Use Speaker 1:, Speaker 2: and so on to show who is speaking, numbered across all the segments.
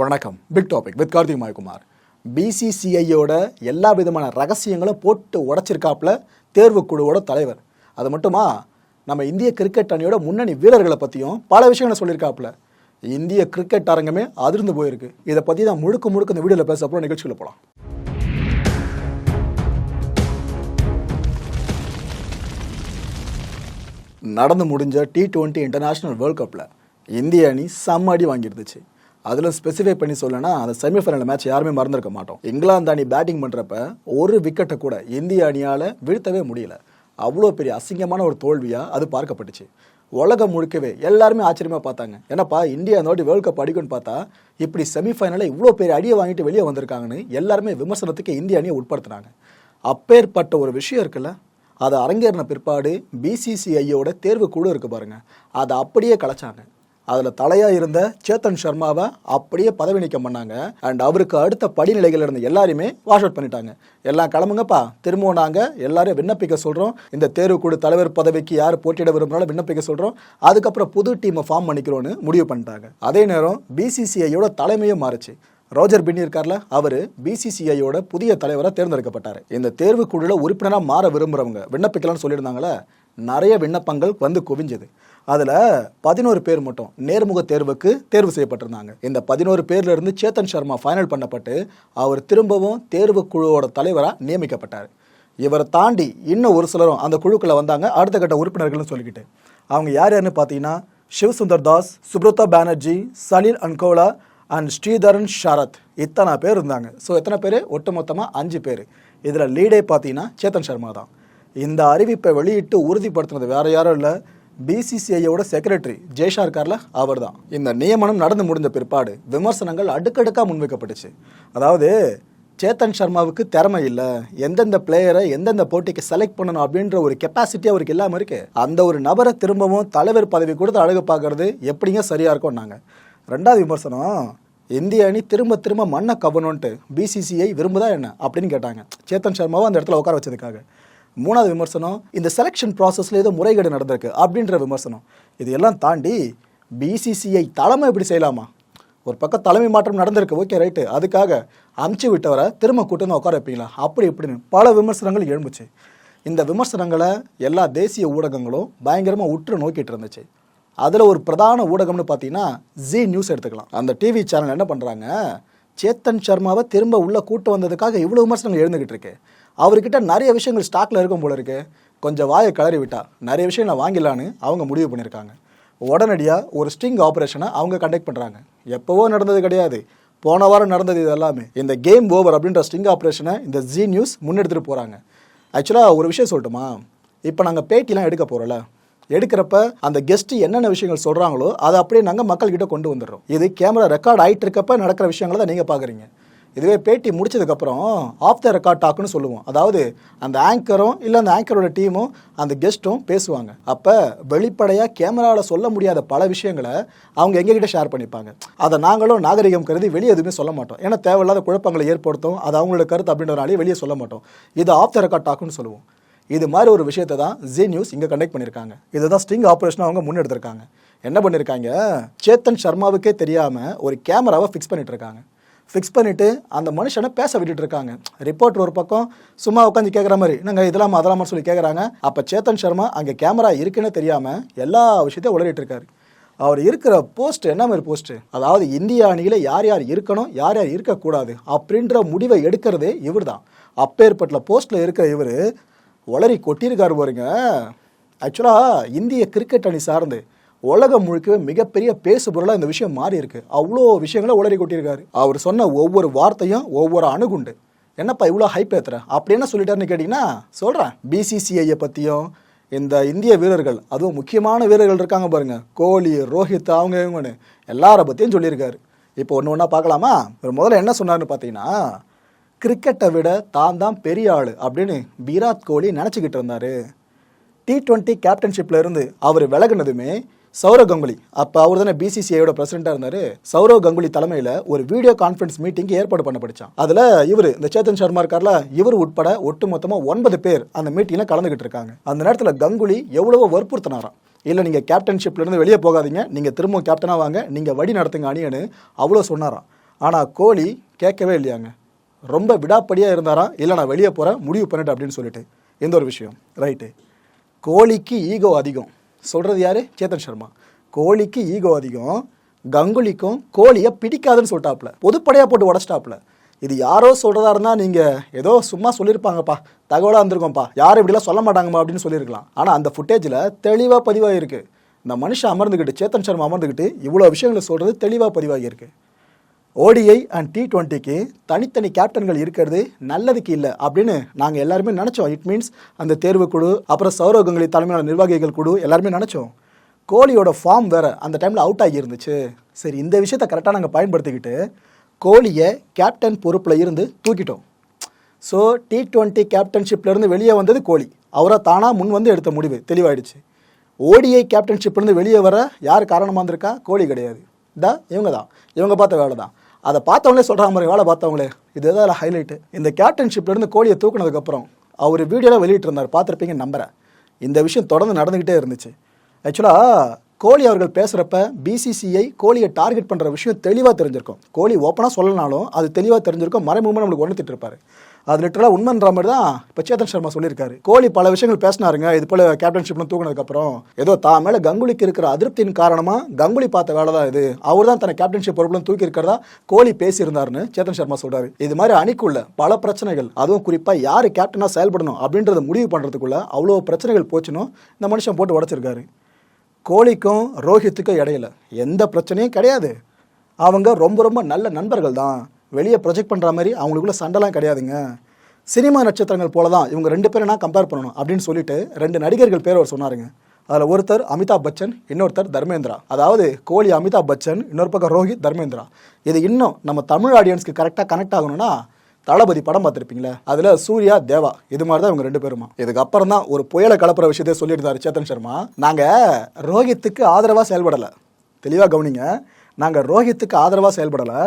Speaker 1: வணக்கம். Big topic with Karthik Mayakumar. பிசிசிஐயோட எல்லா விதமான ரகசியங்களும் போட்டு உடைச்சிருக்காப்புல தேர்வுக்குழுவோட தலைவர். அது மட்டுமா? நம்ம இந்திய கிரிக்கெட் அணியோட முன்னணி வீரர்களை பற்றியும் பல விஷயங்களை சொல்லியிருக்காப்புல இந்திய கிரிக்கெட் அரங்கமே அதிர்ந்து போயிருக்கு. இதை பற்றி தான் முழுக்க முழுக்க இந்த வீடியோவில் பேச அப்புறம் நிகழ்ச்சியில் போகலாம் நடந்து முடிஞ்ச டி டுவெண்ட்டி இன்டர்நேஷ்னல் வேர்ல்ட் கப்பில் இந்திய அணி செம்ம அடி வாங்கியிருந்துச்சு. அதில் ஸ்பெசிஃபை பண்ணி சொல்லனா அந்த செமிஃபைனல் மேட்ச் யாருமே மறந்துருக்க மாட்டோம். இங்கிலாந்து அணி பேட்டிங் பண்ணுறப்ப ஒரு விக்கெட்டை கூட இந்திய அணியால் வீழ்த்தவே முடியல. அவ்வளோ பெரிய அசிங்கமான ஒரு தோல்வியாக அது பார்க்கப்பட்டுச்சு. உலகம் முழுக்கவே எல்லாருமே ஆச்சரியமாக பார்த்தாங்க. ஏன்னாப்பா இந்தியா அந்த வாட்டி வேர்ல்ட் கப் அடிக்கும்னு பார்த்தா இப்படி செமிஃபைனலில் இவ்வளோ பெரிய அடியை வாங்கிட்டு வெளியே வந்திருக்காங்கன்னு எல்லாருமே விமர்சனத்துக்கு இந்திய அணியை உட்படுத்துனாங்க. அப்பேற்பட்ட ஒரு விஷயம் இருக்குல்ல? அதை அரங்கேறின பிற்பாடு பிசிசிஐயோட தேர்வு குழு இருக்கு பாருங்க. அதை அப்படியே கலைச்சாங்க. அதில் தலையாக இருந்த சேத்தன் சர்மாவை அப்படியே பதவி நீக்கம் பண்ணாங்க. அண்ட் அவருக்கு அடுத்த படிநிலைகள் இருந்த எல்லாரையுமே வாஷ் அவுட் பண்ணிட்டாங்க. எல்லாம் கிளம்புங்கப்பா திரும்பவும் நாங்கள் எல்லாரும் விண்ணப்பிக்க சொல்கிறோம் இந்த தேர்வுக்குழு தலைவர் பதவிக்கு யார் போட்டியிட விரும்புகிறாலும் விண்ணப்பிக்க சொல்கிறோம் அதுக்கப்புறம் புது டீமை ஃபார்ம் பண்ணிக்கிறோன்னு முடிவு பண்ணிட்டாங்க. அதே நேரம் பிசிசிஐயோட தலைமையும் மாறுச்சு. ரோஜர் பின்னி இருக்கார்ல அவர் பிசிசிஐயோட புதிய தலைவராக தேர்ந்தெடுக்கப்பட்டார். இந்த தேர்வு குழுல உறுப்பினராக மாற விரும்புகிறவங்க விண்ணப்பிக்கலாம்னு சொல்லியிருந்தாங்களே நிறைய விண்ணப்பங்கள் வந்து குவிஞ்சது. அதில் பதினோரு பேர் மட்டும் நேர்முக தேர்வுக்கு தேர்வு செய்யப்பட்டிருந்தாங்க. இந்த பதினோரு பேர்ல இருந்து சேத்தன் சர்மா ஃபைனல் பண்ணப்பட்டு அவர் திரும்பவும் தேர்வு குழுவோட தலைவராக நியமிக்கப்பட்டார். இவரை தாண்டி இன்னும் ஒரு சிலரும் அந்த குழுக்களை வந்தாங்க. அடுத்த கட்ட உறுப்பினர்கள்னு சொல்லிக்கிட்டு. அவங்க யார் யாருன்னு பார்த்தீங்கன்னா சிவசுந்தர் தாஸ் சுப்ரதா பானர்ஜி சலீல் அன்கோலா அண்ட் ஸ்ரீதரன் ஷரத். இத்தனை பேர் இருந்தாங்க. ஸோ எத்தனை பேர்? ஒட்டுமொத்தமாக அஞ்சு பேர். இதில் லீடே பார்த்தீங்கன்னா சேத்தன் சர்மா தான். இந்த அறிவிப்பை வெளியிட்டு உறுதிப்படுத்தினது வேற யாரும் இல்லை. பிசிசிஐயோட செக்ரட்டரி ஜெய்ஷா இருக்கார்ல அவர் தான் இந்த நியமனம் நடந்து முடிந்த பிற்பாடு விமர்சனங்கள் அடுக்கடுக்காக முன்வைக்கப்பட்டுச்சு. அதாவது சேத்தன் சர்மாவுக்கு திறமை இல்லை. எந்தெந்த பிளேயரை எந்தெந்த போட்டிக்கு செலக்ட் பண்ணணும் அப்படின்ற ஒரு கெப்பாசிட்டி அவருக்கு இல்லாமல் இருக்கு. அந்த ஒரு நபரை திரும்பவும் தலைவர் பதவி கொடுத்து அழகு பார்க்கறது எப்படிங்க சரியா இருக்கும் நாங்கள் ரெண்டாவது விமர்சனம் இந்திய அணி திரும்ப திரும்ப மண்ணை கவனம்ன்ட்டு பிசிசிஐ விரும்புதா என்ன அப்படின்னு கேட்டாங்க. சேத்தன் சர்மாவை அந்த இடத்துல உட்கார வச்சதுக்காக. மூணாவது விமர்சனம் இந்த செலெக்ஷன் ப்ராசஸில் ஏதோ முறைகேடு நடந்திருக்கு அப்படின்ற விமர்சனம். இது எல்லாம் தாண்டி பிசிசிஐ தலைமை இப்படி செய்யலாமா? ஒரு பக்கம் தலைமை மாற்றம் நடந்திருக்கு ஓகே ரைட்டு அதுக்காக அமுச்சு விட்டவரை திரும்ப கூட்டு உட்கார வைப்பீங்களா? அப்படி இப்படின்னு பல விமர்சனங்கள் எழும்புச்சு. இந்த விமர்சனங்களை எல்லா தேசிய ஊடகங்களும் பயங்கரமாக உற்று நோக்கிட்டு இருந்துச்சு. அதில் ஒரு பிரதான ஊடகம்னு பார்த்தீங்கன்னா ஜி நியூஸ் எடுத்துக்கலாம். அந்த டிவி சேனல் என்ன பண்ணுறாங்க சேத்தன் சர்மாவை திரும்ப உள்ள கூட்டு வந்ததுக்காக இவ்வளோ விமர்சனங்கள் எழுந்துக்கிட்டு இருக்கு. அவர்கிட்ட நிறைய விஷயங்கள் ஸ்டாக்கில் இருக்கும் போல இருக்கு. கொஞ்சம் வாயை கிளறி விட்டா. நிறைய விஷயம் நான் வாங்கிடலான்னு அவங்க முடிவு பண்ணியிருக்காங்க. உடனடியாக ஒரு ஸ்டிங் ஆப்ரேஷனை அவங்க கண்டக்ட் பண்ணுறாங்க எப்போவோ நடந்தது கிடையாது. போன வாரம் நடந்தது இது எல்லாமே இந்த கேம் ஓவர் அப்படின்ற ஸ்டிங் ஆப்ரேஷனை இந்த ஜி நியூஸ் முன்னெடுத்துட்டு போகிறாங்க ஆக்சுவலாக ஒரு விஷயம் சொல்லட்டுமா? இப்போ நாங்கள் பேட்டிலாம் எடுக்க போகிறோம்ல எடுக்கிறப்ப அந்த கெஸ்ட்டு என்னென்ன விஷயங்கள் சொல்கிறாங்களோ அதை அப்படியே நாங்கள் மக்கள்கிட்ட கொண்டு வந்துடுறோம். இது கேமரா ரெக்கார்ட் ஆகிட்டு இருக்கப்ப நடக்கிற விஷயங்களை தான் நீங்கள் பார்க்குறீங்க இதுவே பேட்டி முடிச்சதுக்கப்புறம் ஆஃப் த ரெக்கார்ட் டாக்குன்னு சொல்லுவோம். அதாவது அந்த ஆங்கரும் இல்லை அந்த ஆங்கரோட டீமும் அந்த கெஸ்ட்டும் பேசுவாங்க. அப்போ வெளிப்படையாக கேமராவில் சொல்ல முடியாத பல விஷயங்களை அவங்க எங்ககிட்ட ஷேர் பண்ணிப்பாங்க. அதை நாங்களும் நாகரிகம் கருதி வெளியே எதுவுமே சொல்ல மாட்டோம். ஏன்னா தேவையில்லாத குழப்பங்களை ஏற்படுத்தும். அது அவங்களோட கருத்து அப்படின்றனாலே வெளியே சொல்ல மாட்டோம். இது ஆஃப் த ரெக்கார்ட் டாக்குன்னு சொல்லுவோம். இது மாதிரி ஒரு விஷயத்தை தான் ஜி நியூஸ் இங்கே கண்டக்ட் பண்ணியிருக்காங்க. இதுதான் ஸ்ட்ரிங் ஆப்ரேஷன் அவங்க முன்னெடுத்திருக்காங்க என்ன பண்ணியிருக்காங்க? சேத்தன் சர்மாவுக்கே தெரியாமல் ஒரு கேமராவை ஃபிக்ஸ் பண்ணிட்டு இருக்காங்க. ஃபிக்ஸ் பண்ணிவிட்டு அந்த மனுஷனை பேச விட்டுட்டு இருக்காங்க. ரிப்போர்ட் ஒரு பக்கம் சும்மா உட்காந்து கேட்குற மாதிரி நாங்கள் இதெல்லாம் அதெல்லாம் சொல்லி கேட்குறாங்க அப்போ சேத்தன் சர்மா அங்கே கேமரா இருக்குன்னு தெரியாமல் எல்லா விஷயத்தையும் உளறிட்டு இருக்காரு. அவர் இருக்கிற போஸ்ட் என்ன மாதிரி போஸ்ட் அதாவது இந்திய அணியில் யார் யார் இருக்கணும் யார் யார் இருக்கக்கூடாது அப்படின்ற முடிவை எடுக்கிறதே இவர் தான் அப்பேற்பட்ட போஸ்ட்டில் இருக்கிற இவர் உளறி கொட்டியிருக்காரு பாருங்க. ஆக்சுவலாக இந்திய கிரிக்கெட் அணி சார்ந்து உலகம் முழுக்கவே மிகப்பெரிய பேசு பொருளாக இந்த விஷயம் மாறி இருக்கு. அவ்வளோ விஷயங்களை உளறி கொட்டியிருக்காரு. அவர் சொன்ன ஒவ்வொரு வார்த்தையும் ஒவ்வொரு அணுகுண்டு. என்னப்பா இவ்வளோ ஹைப் ஏற்றுற அப்படி என்ன சொல்லிட்டாருன்னு கேட்டிங்கன்னா சொல்கிறேன் பிசிசிஐயை பற்றியும் இந்த இந்திய வீரர்கள் அதுவும் முக்கியமான வீரர்கள் இருக்காங்க பாருங்கள் கோலி ரோஹித் அவங்க இவங்கன்னு எல்லார பற்றியும் சொல்லியிருக்காரு. இப்போ ஒன்று ஒன்றா பார்க்கலாமா? இவர் முதல்ல என்ன சொன்னார்னு பார்த்தீங்கன்னா கிரிக்கெட்டை விட தான் தான் பெரிய ஆள் அப்படின்னு விராட் கோலி நினச்சிக்கிட்டு இருந்தார். டி ட்வெண்ட்டி கேப்டன்ஷிப்பில் இருந்து அவர் விலகினதுமே சௌரவ் கங்குலி. அப்போ அவர் தானே பிசிசிஐயோட பிரசிடண்டாக இருந்தார். சௌரவ் கங்குலி தலைமையில் ஒரு வீடியோ கான்ஃபரன்ஸ் மீட்டிங் ஏற்பாடு பண்ணப்படுச்சான் அதில் இவர் இந்த சேத்தன் சர்மா இருக்கார்ல இவர் உட்பட ஒட்டு மொத்தமாக ஒன்பது பேர் அந்த மீட்டிங்கில் கலந்துக்கிட்டு இருக்காங்க. அந்த நேரத்தில் கங்குலி எவ்வளவோ வற்புறுத்தினாராம். இல்லை நீங்கள் கேப்டன்ஷிப்லேருந்து வெளியே போகாதீங்க. நீங்கள் திரும்பவும் கேப்டனாக வாங்க. நீங்கள் வழி நடத்துங்க அணியன்னு அவ்வளோ சொன்னாராம். ஆனால் கோலி கேட்கவே இல்லையாங்க. ரொம்ப விடாப்படியாக இருந்தாராம். இல்லை நான் வெளியே போகிறேன் முடிவு பண்ணிட்டு அப்படின்னு சொல்லிட்டு. எந்த ஒரு விஷயம். ரைட்டு. கோழிக்கு ஈகோ அதிகம். சொல்கிறது யார்? சேத்தன் சர்மா. கோலிக்கு ஈகோ அதிகம் கங்குலிக்கும் கோழியை பிடிக்காதுன்னு சொல்லிட்டாப்புல. பொதுப்படையாக போட்டு உடச்சிட்டாப்புல. இது யாரோ சொல்கிறதா இருந்தால் நீங்கள் ஏதோ சும்மா சொல்லியிருப்பாங்கப்பா தகவலாக இருந்திருக்கோம்ப்பா யாரும் இப்படிலாம் சொல்ல மாட்டாங்கம்மா அப்படின்னு சொல்லியிருக்கலாம். ஆனால் அந்த ஃபுட்டேஜில் தெளிவாக பதிவாகிருக்கு இந்த மனுஷன் அமர்ந்துக்கிட்டு சேத்தன் சர்மா அமர்ந்துக்கிட்டு இவ்வளோ விஷயங்களை சொல்கிறது தெளிவாக பதிவாகியிருக்கு. ஓடிஐ அண்ட் டி டுவெண்ட்டிக்கு தனித்தனி கேப்டன்கள் இருக்கிறது நல்லதுக்கு இல்லை அப்படின்னு நாங்கள் எல்லாருமே நினச்சோம். இட் மீன்ஸ் அந்த தேர்வு குழு அப்புறம் சௌரவ் கங்குலி தலைமையான நிர்வாகிகள் குழு எல்லாருமே நினச்சோம். கோலியோட ஃபார்ம் வேறு அந்த டைமில் அவுட் ஆகி இருந்துச்சு சரி இந்த விஷயத்தை கரெக்டாக நாங்கள் பயன்படுத்திக்கிட்டு கோலியை கேப்டன் பொறுப்பில் இருந்து தூக்கிட்டோம். ஸோ டி டுவெண்ட்டி கேப்டன்ஷிப்லேருந்து வெளியே வந்தது கோலி. அவரை தானாக முன் வந்து எடுத்த முடிவு. தெளிவாயிடுச்சு. ஓடிஐ கேப்டன்ஷிப்லேருந்து வெளியே வர யார் காரணமாக இருந்திருக்கா? கோலி கிடையாது. தா இவங்க தான் இவங்க பார்த்த வேலை தான் அதை பார்த்தவங்களே சொல்கிறாங்க மாதிரி வேலை பார்த்தவங்களே. இதுதான் ஹைலைட்டு இந்த கேப்டன்ஷிப்லேருந்து கோலியை தூக்குனதுக்கப்புறம் அவர் வீடியோலாம் வெளியிட்டிருந்தார் பார்த்துருப்பீங்க நம்புறேன். இந்த விஷயம் தொடர்ந்து நடந்துக்கிட்டே இருந்துச்சு. ஆக்சுவலாக கோலி அவர்கள் பேசுகிறப்ப பிசிசிஐ கோலியை டார்கெட் பண்ணுற விஷயம் தெளிவாக தெரிஞ்சிருக்கும். கோலி ஓப்பனாக சொல்லனாலும் அது தெளிவாக தெரிஞ்சிருக்கும். மறைமுகமாக நம்மளுக்கு உணர்த்திட்டு இருப்பார். அது லிட்டரலாக உண்மைன்ற மாதிரி தான் இப்போ சேத்தன் சர்மா சொல்லியிருக்காரு. கோலி பல விஷயங்கள் பேசினாருங்க. இது போல கேப்டன்ஷிப்லாம் தூக்கினதுக்கப்புறம் ஏதோ தான் மேலே கங்குலிக்கு இருக்கிற அதிருப்தியின் காரணமாக கங்குலி பார்த்த வேலை தான் இது. அவர் தான் தன்னை கேப்டன்ஷிப் பொறுப்புல தூக்கி இருக்கிறதா கோலி பேசியிருந்தாருன்னு சேத்தன் சர்மா சொல்கிறாரு இது மாதிரி அணிக்குள்ள பல பிரச்சனைகள் அதுவும் குறிப்பாக யார் கேப்டனாக செயல்படணும் அப்படின்றத முடிவு பண்ணுறதுக்குள்ள அவ்வளோ பிரச்சனைகள் போச்சுன்னு இந்த மனுஷன் போட்டு உடச்சிருக்காரு. கோலிக்கும் ரோஹித்துக்கும் இடையில எந்த பிரச்சனையும் கிடையாது. அவங்க ரொம்ப ரொம்ப நல்ல நண்பர்கள் தான். வெளியே ப்ரொஜெக்ட் பண்ணுற மாதிரி அவங்களுக்குள்ள சண்டைலாம் கிடையாதுங்க. சினிமா நட்சத்திரங்கள் போல தான் இவங்க ரெண்டு பேரும் நான் கம்பேர் பண்ணணும் அப்படின்னு சொல்லிட்டு ரெண்டு நடிகர்கள் பேர் அவர் சொன்னாருங்க. அதில் ஒருத்தர் அமிதாப் பச்சன் இன்னொருத்தர் தர்மேந்திரா. அதாவது கோலி அமிதாப் பச்சன் இன்னொரு பக்கம் ரோஹித் தர்மேந்திரா. இது இன்னும் நம்ம தமிழ் ஆடியன்ஸ்க்கு கரெக்டாக கனெக்ட் ஆகணும்னா தளபதி படம் பார்த்துருப்பீங்களே அதில் சூர்யா தேவா இது மாதிரி தான் இவங்க ரெண்டு பேருமா. இதுக்கப்புறம் தான் ஒரு புயலை கலப்புற விஷயத்தை சொல்லியிருந்தார் சேத்தன் சர்மா. நாங்கள் ரோஹித்துக்கு ஆதரவாக செயல்படலை. தெளிவாக கவனிங்க. நாங்கள் ரோஹித்துக்கு ஆதரவாக செயல்படலை.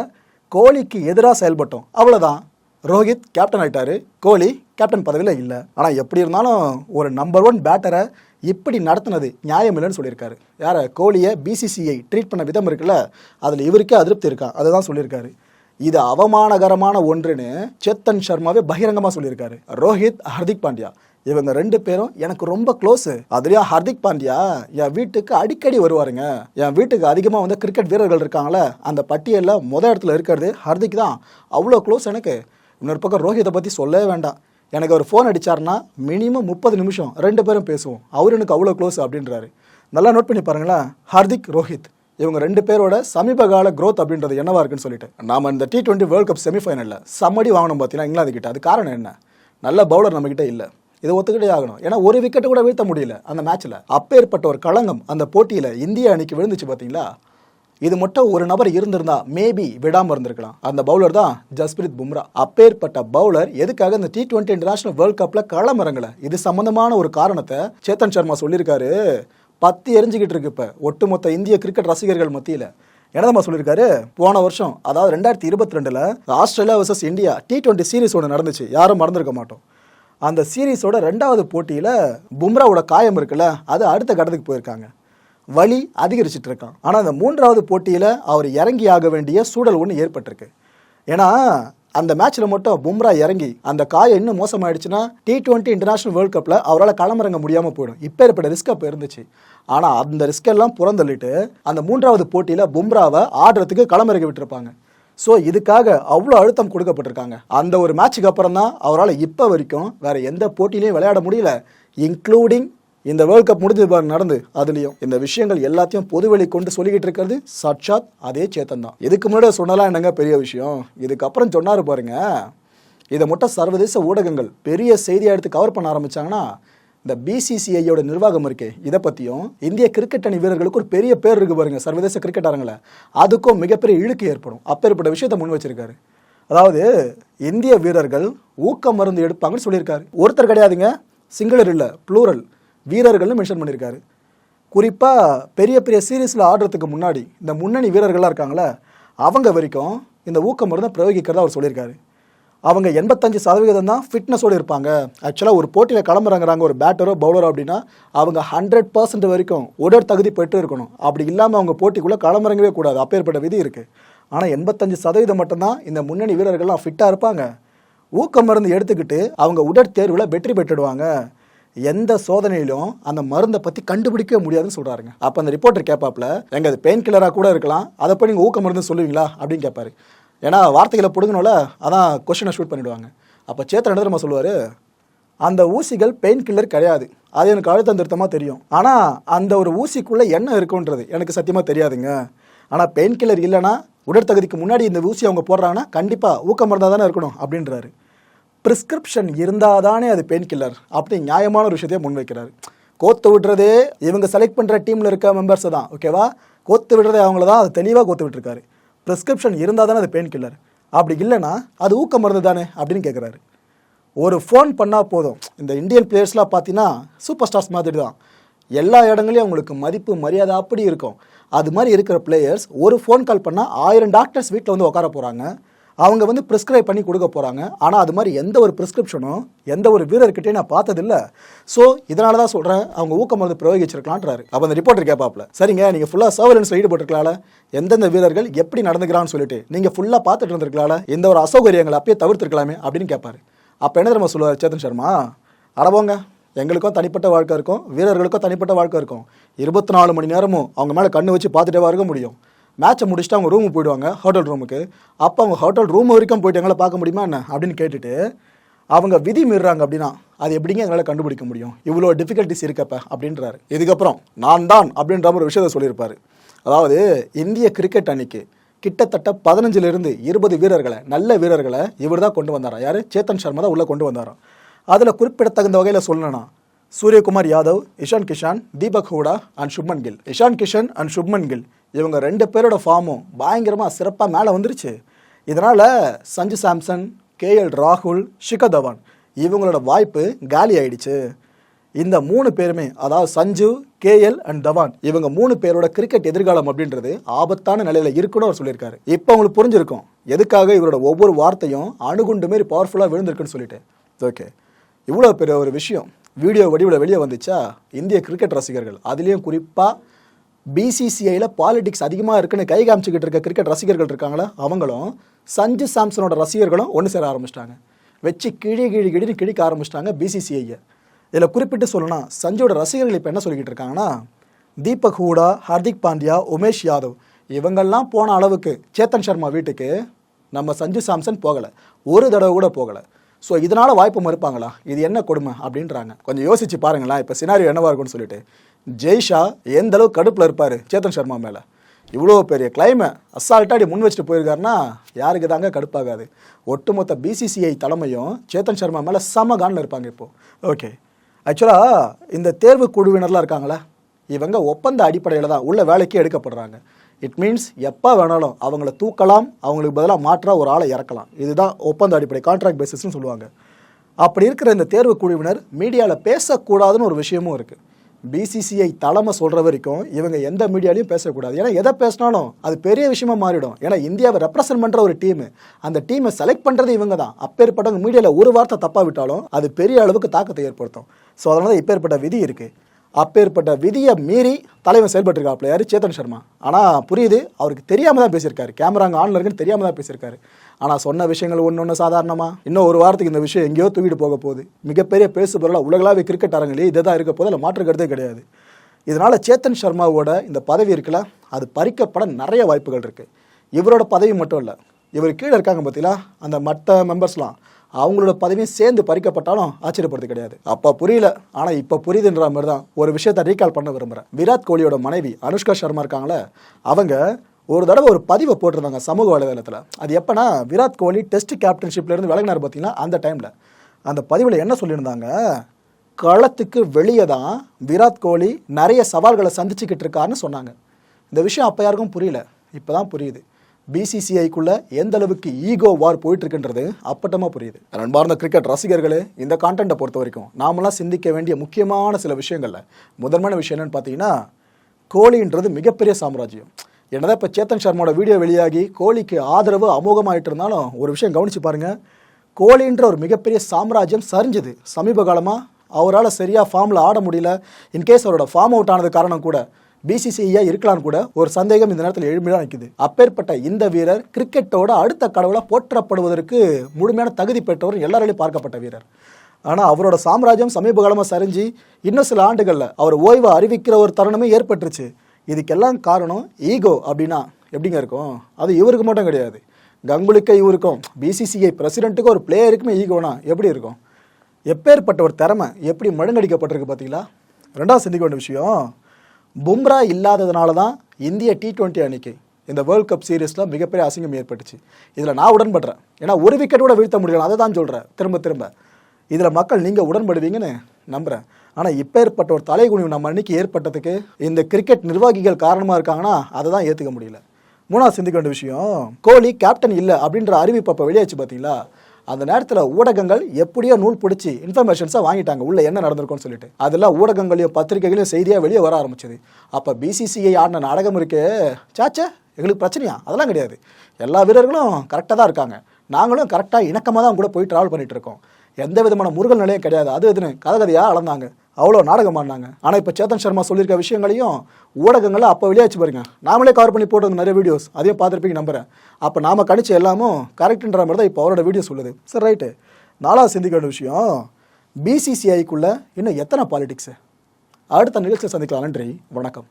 Speaker 1: கோலிக்கு எதிராக செயல்பட்டோம். அவ்வளோதான் ரோஹித் கேப்டன் ஆகிட்டாரு கோலி கேப்டன் பதவியில் இல்லை. ஆனால் எப்படி இருந்தாலும் ஒரு நம்பர் ஒன் பேட்டரை இப்படி நடத்தினது நியாயம் இல்லைன்னு சொல்லியிருக்காரு. யாரை? கோலியை பிசிசிஐ ட்ரீட் பண்ண விதம் இருக்குல்ல அதில் இவருக்கே அதிருப்தி இருக்கா? அதுதான் சொல்லியிருக்காரு. இது அவமானகரமான ஒன்றுன்னு சேத்தன் சர்மாவே பகிரங்கமாக சொல்லியிருக்காரு. ரோஹித் ஹர்திக் பாண்டியா. இவங்க ரெண்டு பேரும் எனக்கு ரொம்ப க்ளோஸு அதுலயும் ஹர்திக் பாண்டியா? என் வீட்டுக்கு அடிக்கடி வருவாருங்க. என் வீட்டுக்கு அதிகமாக வந்து கிரிக்கெட் வீரர்கள் இருக்காங்களே அந்த பட்டியலில் முத இடத்துல இருக்கிறது ஹர்திக் தான். அவ்வளோ க்ளோஸ் எனக்கு. இன்னொரு பக்கம் ரோஹித்தை பற்றி சொல்லவே வேண்டாம். எனக்கு அவர் ஃபோன் அடிச்சாருன்னா மினிமம் முப்பது நிமிஷம் ரெண்டு பேரும் பேசுவோம். அவர் எனக்கு அவ்வளோ க்ளோஸ் அப்படின்றாரு. நல்லா நோட் பண்ணி பாருங்களேன். ஹர்திக் ரோஹித் இவங்க ரெண்டு பேரோட சமீப கால அப்படின்றது என்னவா இருக்குன்னு சொல்லிட்டு. நாம இந்த டி டுவெண்ட்டி வேர்ல்ட் கப் செமிஃபைனலில் சம்மடி வாங்கணும் பார்த்தீங்கன்னா இங்கிலாந்து கிட்ட. அது காரணம் என்ன? நல்ல பவுலர் நம்மக்கிட்ட இல்லை. இதை ஒத்துக்கிட்டே ஆகணும். ஏன்னா ஒரு விக்கெட் கூட வீழ்த்த முடியல அந்த மேட்ச்சில் அப்பேற்பட்ட ஒரு களங்கம் அந்த போட்டியில் இந்திய அணிக்கு விழுந்துச்சு பார்த்தீங்களா? இது மட்டும் ஒரு நபர் இருந்திருந்தா மேபி விடாமல் இருந்திருக்கலாம். அந்த பவுலர் தான் ஜஸ்பிரித் பும்ரா அப்பேற்பட்ட பவுலர் எதுக்காக இந்த டி டுவெண்ட்டி இன்டர்நேஷனல் வேர்ல்ட் கப்பில் களமிறங்கலை இது சம்மந்தமான ஒரு காரணத்தை சேத்தன் சர்மா சொல்லியிருக்காரு. பத்து எரிஞ்சுக்கிட்டு இருக்கு இப்போ. ஒட்டுமொத்த இந்திய கிரிக்கெட் ரசிகர்கள் மத்தியில். என்னதம்மா சொல்லியிருக்காரு? போன வருஷம் அதாவது ரெண்டாயிரத்தி இருபத்தி ரெண்டில் Australia versus India T twenty series ஒன்று நடந்துச்சு. யாரும் மறந்துருக்க மாட்டோம். அந்த சீரீஸோட ரெண்டாவது போட்டியில் பும்ராவோட காயம் இருக்குல்ல அது அடுத்த கட்டத்துக்கு போயிருக்காங்க. வலி அதிகரிச்சுட்டு இருக்கான் ஆனால் அந்த மூன்றாவது போட்டியில் அவர் இறங்கி ஆக வேண்டிய சூழல் ஒன்று ஏற்பட்டிருக்கு. ஏன்னா அந்த மேட்ச்சில் மட்டும் பும்ரா இறங்கி அந்த காயம் இன்னும் மோசமாயிடுச்சுன்னா டி டுவெண்ட்டி இன்டர்நேஷனல் வேர்ல்ட் கப்பில் அவரால் களமிறங்க முடியாமல் போயிடும். இப்போ ஏற்பட்ட ரிஸ்க் அப்போ இருந்துச்சு. ஆனால் அந்த ரிஸ்க் எல்லாம் புறந்தள்ளிட்டு அந்த மூன்றாவது போட்டியில் பும்ராவை ஆடுறதுக்கு களமிறக்கி விட்டுருப்பாங்க. ஸோ இதுக்காக அவ்வளோ அழுத்தம் கொடுக்கப்பட்டிருக்காங்க. அந்த ஒரு மேட்ச்சுக்கு அப்புறம் தான் அவரால் இப்போ வரைக்கும் வேற எந்த போட்டியிலையும் விளையாட முடியல. இன்க்ளூடிங் இந்த வேர்ல்ட் கப் முடிஞ்சது பாருங்க நடந்து. அதுலேயும் இந்த விஷயங்கள் எல்லாத்தையும் பொதுவெளி கொண்டு சொல்லிக்கிட்டு இருக்கிறது சட்சாத் அதே சேத்தன் தான். இதுக்கு முன்னாடி சொன்னலாம் என்னங்க பெரிய விஷயம்? இதுக்கப்புறம் சொன்னார் பாருங்க. இதை மட்டும் சர்வதேச ஊடகங்கள் பெரிய செய்தியாக எடுத்து கவர் பண்ண ஆரம்பிச்சாங்கன்னா இந்த பிசிசிஐயோட நிர்வாகம் இருக்கே இதை பற்றியும் இந்திய கிரிக்கெட் அணி வீரர்களுக்கு ஒரு பெரிய பேர் இருக்கு பாருங்க சர்வதேச கிரிக்கெட் அரங்கில். அதுக்கும் மிகப்பெரிய இழுக்கு ஏற்படும். அப்பேற்பட்ட விஷயத்தை முன் வச்சிருக்காரு. அதாவது இந்திய வீரர்கள் ஊக்க மருந்து எடுப்பாங்கன்னு சொல்லியிருக்காரு. ஒருத்தர் கிடையாதுங்க சிங்குலர் இல்லை ப்ளூரல் வீரர்கள்னு மென்ஷன் பண்ணியிருக்காரு. குறிப்பாக பெரிய பெரிய சீரீஸில் ஆடுறதுக்கு முன்னாடி இந்த முன்னணி வீரர்களாக இருக்காங்களே அவங்க வரைக்கும் இந்த ஊக்க மருந்தை பிரயோகிக்கிறதா அவர் சொல்லியிருக்காரு. அவங்க எண்பத்தஞ்சு சதவீதம் தான் ஃபிட்னஸோடு இருப்பாங்க. ஆக்சுவலாக ஒரு போட்டியில் கிளம்புறாங்கிறாங்க ஒரு பேட்டரோ பவுலரோ அப்படின்னா அவங்க ஹண்ட்ரட் பர்சன்ட் வரைக்கும் உடற் தகுதி பெற்று இருக்கணும். அப்படி இல்லாமல் அவங்க போட்டிக்குள்ளே களமிறங்கவே கூடாது. அப்பேற்பட்ட விதி இருக்குது ஆனால் எண்பத்தஞ்சு சதவீதம் மட்டும்தான் இந்த முன்னணி வீரர்கள்லாம் ஃபிட்டாக இருப்பாங்க. ஊக்க மருந்து எடுத்துக்கிட்டு அவங்க உடற்தேர்வில் வெற்றி பெற்றுடுவாங்க. எந்த சோதனையிலும் அந்த மருந்தை பற்றி கண்டுபிடிக்கவே முடியாதுன்னு சொல்கிறாருங்க அப்போ அந்த ரிப்போர்ட்டர் கேட்பாப்புல எங்கள் அது பெயின் கில்லராக கூட இருக்கலாம். அதை போய் நீங்கள் ஊக்க மருந்து சொல்லுவீங்களா? அப்படின்னு கேட்பாரு ஏன்னா வார்த்தைகளை பிடுங்கணும்ல அதான் கொஷினை ஷூட் பண்ணிடுவாங்க. அப்போ சேத்தன் என்ன தெரியுமா சொல்லுவார்? அந்த ஊசிகள் பெயின் கில்லர் கிடையாது. அது எனக்கு அழுத்தம் திருத்தமாக தெரியும். ஆனால் அந்த ஒரு ஊசிக்குள்ளே என்ன இருக்குன்றது எனக்கு சத்தியமாக தெரியாதுங்க. ஆனால் பெயின் கில்லர் இல்லைன்னா உடற்தகுதிக்கு முன்னாடி இந்த ஊசி அவங்க போடுறாங்கன்னா கண்டிப்பாக ஊக்க மருந்தாக தானே இருக்கணும் அப்படின்றாரு. ப்ரிஸ்கிரிப்ஷன் இருந்தால் தானே அது பெயின் கில்லர் அப்படி நியாயமான ஒரு விஷயத்தையே முன்வைக்கிறாரு. கோத்து விடுறதே இவங்க செலக்ட் பண்ணுற டீமில் இருக்க மெம்பர்ஸ் தான் ஓகேவா கோத்து விடுறதே அவங்கள தான் அது தெளிவாக கோத்து விட்டுருக்காரு. ப்ரிஸ்கிரிப்ஷன் இருந்தால் தானே அது பெயின் கில்லர் அப்படி இல்லைன்னா அது ஊக்க மருந்து தானே அப்படின்னு கேட்குறாரு ஒரு ஃபோன் பண்ணால் போதும். இந்த இந்தியன் பிளேயர்ஸ்லாம் பார்த்தீங்கன்னா சூப்பர் ஸ்டார்ஸ் மாதிரி தான் எல்லா இடங்களையும் அவங்களுக்கு மதிப்பு மரியாதை அப்படி இருக்கும். அது மாதிரி இருக்கிற பிளேயர்ஸ் ஒரு ஃபோன் கால் பண்ணால் ஆயிரம் டாக்டர்ஸ் வீட்டில் வந்து உட்கார போகிறாங்க அவங்க வந்து ப்ரிஸ்கிரைப் பண்ணி கொடுக்க போகிறாங்க ஆனால் அது மாதிரி எந்த ஒரு ப்ரிஸ்கிரிப்ஷனும் எந்த ஒரு வீரர்கிட்டையும் நான் பார்த்ததில்ல. ஸோ இதனால தான் சொல்கிறேன் அவங்க ஊக்க மருந்து பிரயோகிச்சிருக்கலான்றாரு அப்போ அந்த ரிப்போர்ட்டர் கேட்பாப்ல சரிங்க நீங்கள் ஃபுல்லாக சர்வலன்ஸில் ஈடுபட்டிருக்கலாம்ல? எந்தெந்த வீரர்கள் எப்படி நடந்துக்கிறான்னு சொல்லிட்டு நீங்கள் ஃபுல்லாக பார்த்துட்டு இருந்திருக்கலாம்ல? இந்த ஒரு அசௌகரியங்களை அப்பயே தவிர்த்துருக்கலாமே? அப்படின்னு கேட்பாரு அப்போ என்ன தெரியுமா சொல்லுவார் சேத்தன் சர்மா? அடவோங்க எங்களுக்கும் தனிப்பட்ட வாழ்க்கை இருக்கும் வீரர்களுக்கும் தனிப்பட்ட வாழ்க்கை இருக்கும். இருபத்தி நாலு மணி நேரமும் அவங்க மேலே கண்ணு வச்சு பார்த்துட்டே இருக்க முடியும். மேட்சை முடிச்சுட்டு அவங்க ரூமுக்கு போயிடுவாங்க ஹோட்டல் ரூமுக்கு அப்போ அவங்க ஹோட்டல் ரூம் வரைக்கும் போயிட்டு எங்களை பார்க்க முடியுமா என்ன? அப்படின்னு கேட்டுட்டு அவங்க விதி மீறுறாங்க அப்படின்னா அது எப்படிங்க எங்களால் கண்டுபிடிக்க முடியும்? இவ்வளோ டிஃபிகல்ட்டிஸ் இருக்கப்ப அப்படின்றாரு. இதுக்கப்புறம் நான் தான் அப்படின்ற ஒரு விஷயத்தை சொல்லியிருப்பார். அதாவது இந்திய கிரிக்கெட் அணிக்கு கிட்டத்தட்ட பதினஞ்சிலிருந்து இருபது வீரர்களை நல்ல வீரர்களை இவர் தான் கொண்டு வந்தாரா? யார்? சேத்தன் சர்மா தான் உள்ளே கொண்டு வந்தாராம் அதில் குறிப்பிடத்தகுந்த வகையில் சொல்லணும்னா சூரியகுமார் யாதவ் இஷான் கிஷான் தீபக் ஹூடா அண்ட் சுப்மன் கில் இஷான் கிஷன் அண்ட் சுப்மன் கில் இவங்க ரெண்டு பேரோட ஃபார்மும் பயங்கரமாக சிறப்பாக மேலே வந்துருச்சு. இதனால் சஞ்சு சாம்சன் கேஎல் ராகுல் ஷிகர் தவான் இவங்களோட வாய்ப்பு காலி ஆயிடுச்சு. இந்த மூணு பேருமே அதாவது சஞ்சு கேஎல் அண்ட் தவான் இவங்க மூணு பேரோட கிரிக்கெட் எதிர்காலம் அப்படின்றது ஆபத்தான நிலையில் இருக்குன்னு அவர் சொல்லியிருக்காரு. இப்போ உங்களுக்கு புரிஞ்சிருக்கும். எதுக்காக இவரோட ஒவ்வொரு வார்த்தையும் அணுகுண்டு மாரி பவர்ஃபுல்லாக விழுந்திருக்குன்னு சொல்லிட்டு. ஓகே இவ்வளோ பெரிய ஒரு விஷயம். வீடியோ வடிவில் வெளியே வந்துச்சா? இந்திய கிரிக்கெட் ரசிகர்கள். அதுலேயும் குறிப்பாக பிசிசிஐயில் பாலிடிக்ஸ் அதிகமாக இருக்குன்னு கை காமிச்சிக்கிட்டு இருக்க கிரிக்கெட் ரசிகர்கள் இருக்காங்களா? அவங்களும் சஞ்சு சாம்சனோட ரசிகர்களும் ஒன்று சேர ஆரம்பிச்சிட்டாங்க. வச்சு கிழி கிழி கிழின்னு கிழிக்க ஆரம்பிச்சிட்டாங்க பிசிசிஐயை இதில் குறிப்பிட்டு சொல்லணும்னா சஞ்சுவோட ரசிகர்கள் இப்போ என்ன சொல்லிக்கிட்டு இருக்காங்கன்னா தீபக் ஹூடா ஹர்திக் பாண்டியா உமேஷ் யாதவ் இவங்கெல்லாம் போன அளவுக்கு சேத்தன் சர்மா வீட்டுக்கு நம்ம சஞ்சு சாம்சன் போகலை. ஒரு தடவை கூட போகலை. ஸோ இதனால் வாய்ப்பு மறுப்பாங்களா? இது என்ன கொடுமை? அப்படின்றாங்க. கொஞ்சம் யோசிச்சு பாருங்களேன். இப்போ சினாரியோ என்னவாக இருக்கும்னு சொல்லிட்டு. ஜெய்ஷா எந்த அளவுக்கு கடுப்பில் இருப்பார்? சேத்தன் சர்மா மேலே. இவ்வளோ பெரிய கிளைமை அசால்ட்டாடி முன் வச்சுட்டு போயிருக்காருன்னா யாருக்கு தாங்க கடுப்பாகாது. ஒட்டுமொத்த பிசிசிஐ தலைமையும் சேத்தன் சர்மா மேலே சம கானில் இருப்பாங்க இப்போது ஓகே ஆக்சுவலாக இந்த தேர்வு குழுவினர்லாம் இருக்காங்களா? இவங்க ஒப்பந்த அடிப்படையில் தான் உள்ள வேலைக்கு எடுக்கப்படுறாங்க. இட் மீன்ஸ் எப்போ வேணாலும் அவங்கள தூக்கலாம் அவங்களுக்கு பதிலாக மாற்றாக ஒரு ஆளை இறக்கலாம். இதுதான் ஒப்பந்த அடிப்படை கான்ட்ராக்ட் பேசிஸ்னு சொல்லுவாங்க. அப்படி இருக்கிற இந்த தேர்வு குழுவினர் மீடியாவில் பேசக்கூடாதுன்னு ஒரு விஷயமும் இருக்குது பிசிசிஐ தலைமை சொல்கிற வரைக்கும் இவங்க எந்த மீடியாலையும் பேசக்கூடாது. ஏன்னா எதை பேசினாலும் அது பெரிய விஷயமா மாறிடும். ஏன்னா இந்தியாவை ரெப்ரசன்ட் பண்ணுற ஒரு டீமு அந்த டீமை செலக்ட் பண்ணுறது இவங்க தான். அப்பேற்பட்டவங்க மீடியாவில் ஒரு வார்த்தை தப்பாக விட்டாலும் அது பெரிய அளவுக்கு தாக்கத்தை ஏற்படுத்தும். ஸோ அதனால தான் இப்பேற்பட்ட விதி இருக்குது அப்பேற்பட்ட விதியை மீறி தலைவன் செயல்பட்டுருக்காப்ல யார்? சேத்தன் சர்மா. ஆனால் புரியுது. அவருக்கு தெரியாமல் தான் பேசியிருக்காரு. கேமரா அங்கே ஆன்ல இருக்குன்னு தெரியாமல் தான் பேசியிருக்காரு. ஆனால் சொன்ன விஷயங்கள் ஒன்று ஒன்று சாதாரணமாக இன்னும் ஒரு வாரத்துக்கு இந்த விஷயம் எங்கேயோ தூக்கிட்டு போக போகுது. மிகப்பெரிய பேசு பொருளாக உலகளாவிய கிரிக்கெட் அரங்கிலே இதை தான் இருக்க போது அதில் மாற்றுக்கிறதே கிடையாது. இதனால் சேத்தன் சர்மாவோட இந்த பதவி இருக்குல்ல அது பறிக்கப்பட நிறைய வாய்ப்புகள் இருக்குது இவரோட பதவி மட்டும் இல்லை இவர் கீழே இருக்காங்க பார்த்தீங்களா அந்த மற்ற மெம்பர்ஸ்லாம் அவங்களோட பதவியும் சேர்ந்து பறிக்கப்பட்டாலும் ஆச்சரியப்படுறது கிடையாது. அப்போ புரியல. ஆனால் இப்போ புரியுதுன்ற மாதிரி தான் ஒரு விஷயத்தை ரீகால் பண்ண விரும்புகிறேன் விராட் கோலியோட மனைவி அனுஷ்கா சர்மா இருக்காங்களே அவங்க ஒரு தடவை ஒரு பதிவை போட்டிருந்தாங்க சமூக வலைதளத்தில். அது எப்போனா விராட் கோலி டெஸ்ட் கேப்டன்ஷிப்லேருந்து விலகினார் பார்த்தீங்கன்னா அந்த டைமில் அந்த பதிவில் என்ன சொல்லியிருந்தாங்க? களத்துக்கு வெளியே தான் விராட் கோலி நிறைய சவால்களை சந்திச்சுக்கிட்டு இருக்காருன்னு சொன்னாங்க. இந்த விஷயம் அப்போ யாருக்கும் புரியல. இப்போ தான் புரியுது. பிசிசிஐக்குள்ள எந்த அளவுக்கு ஈகோ வார் போயிட்டு இருக்குன்றது அப்பட்டமாக புரியுது. அன்பார்ந்த கிரிக்கெட் ரசிகர்களே இந்த கான்டென்ட்டை பொறுத்த வரைக்கும் நாமெல்லாம் சிந்திக்க வேண்டிய முக்கியமான சில விஷயங்கள்ல முதன்மையான விஷயம் என்னன்னு பார்த்தீங்கன்னா கோலின்றது மிகப்பெரிய சாம்ராஜ்யம். என்னதான் இப்போ சேத்தன் சர்மாவோட வீடியோ வெளியாகி கோலிக்கு ஆதரவு அமோகமாயிட்டு இருந்தாலும் ஒரு விஷயம் கவனிச்சு பாருங்க. கோலின்ற ஒரு மிகப்பெரிய சாம்ராஜ்யம் சரிஞ்சுது. சமீப காலமாக அவரால் சரியாக ஃபார்மில் ஆட முடியல. இன்கேஸ் அவரோட ஃபார்ம் அவுட் ஆனது காரணம் கூட பிசிசிஐயா இருக்கலாம்னு கூட ஒரு சந்தேகம் இந்த நேரத்தில் எழுமையாக நிற்குது அப்பேற்பட்ட இந்த வீரர் கிரிக்கெட்டோட அடுத்த கடவுளாக போற்றப்படுவதற்கு முழுமையான தகுதி பெற்றவர் எல்லாராலையும் பார்க்கப்பட்ட வீரர். ஆனால் அவரோட சாம்ராஜ்யம் சமீப காலமாக சரிஞ்சு இன்னும் சில ஆண்டுகளில் அவர் ஓய்வை அறிவிக்கிற ஒரு தருணமே ஏற்பட்டுருச்சு. இதுக்கெல்லாம் காரணம் ஈகோ அப்படின்னா எப்படிங்க இருக்கும்? அது இவருக்கு மட்டும் கிடையாது. கங்குலிக்கு இவருக்கும் பிசிசிஐ பிரசிடென்ட்டுக்கும் ஒரு பிளேயருக்குமே ஈகோனா எப்படி இருக்கும்? எப்பேற்பட்ட ஒரு திறமை எப்படி மழுங்கடிக்கப்பட்டிருக்கு பார்த்தீங்களா ரெண்டாவது சிந்திக்க வேண்டிய விஷயம் பும்ரா இல்லாததுனால தான் இந்திய டி டுவெண்ட்டி அணிக்கு இந்த வேர்ல்ட் கப் சீரீஸில் மிகப்பெரிய அசிங்கம் ஏற்பட்டுச்சு. இதில் நான் உடன்படுறேன். ஏன்னா ஒரு விக்கெட் கூட வீழ்த்த முடியல. அதை தான் சொல்கிறேன் திரும்ப திரும்ப. இதில் மக்கள் நீங்கள் உடன்படுவீங்கன்னு நம்புகிறேன் ஆனால் இப்பேற்பட்ட ஒரு தலைகுனிவு நம்ம அன்னைக்கு ஏற்பட்டதுக்கு இந்த கிரிக்கெட் நிர்வாகிகள் காரணமாக இருக்காங்கன்னா அதை தான் ஏற்றுக்க முடியல. மூணாவது சிந்திக்க வேண்டிய விஷயம் கோலி கேப்டன் இல்லை அப்படின்ற அறிவிப்பு அப்போ வெளியாச்சு பார்த்தீங்களா அந்த நேரத்தில் ஊடகங்கள் எப்படியோ நூல் பிடிச்சி இன்ஃபர்மேஷன்ஸாக வாங்கிட்டாங்க. உள்ள என்ன நடந்திருக்கும்னு சொல்லிட்டு. அதெல்லாம் ஊடகங்களையும் பத்திரிகைகளையும் செய்தியாக வெளியே வர ஆரம்பிச்சது. அப்போ பிசிசிஐ ஆடின நாடகம் இருக்கே. சாச்சா எங்களுக்கு பிரச்சனையா? அதெல்லாம் கிடையாது. எல்லா வீரர்களும் கரெக்டாக தான் இருக்காங்க. நாங்களும் கரெக்டாக இணக்கமாக தான் கூட போய் ட்ராவல் பண்ணிட்டு இருக்கோம். எந்த விதமான முருகல் நிலையும் கிடையாது. அது இதுன்னு கதை கதையாக அளந்தாங்க. அவ்வளோ நாடகம் ஆடினாங்க. ஆனால் இப்போ சேத்தன் சர்மா சொல்லியிருக்க விஷயங்களையும் ஊடகங்களில் அப்போ வெளியாச்சு பாருங்க. நாமளே கவர் பண்ணி போட்டது நிறைய வீடியோஸ் அதையும் பார்த்துருப்பீங்க நம்புறேன். அப்போ நாம கணிச்ச எல்லாமும் கரெக்டுன்ற மாதிரி தான் இப்போ அவரோட வீடியோ சொல்லுது சரி ரைட்டு நாலாவது சிந்திக்க வேண்டிய விஷயம் பிசிசிஐக்குள்ளே இன்னும் எத்தனை பாலிடிக்ஸு அடுத்த நிகழ்ச்சியை சந்திக்கலாம். நன்றி. வணக்கம்.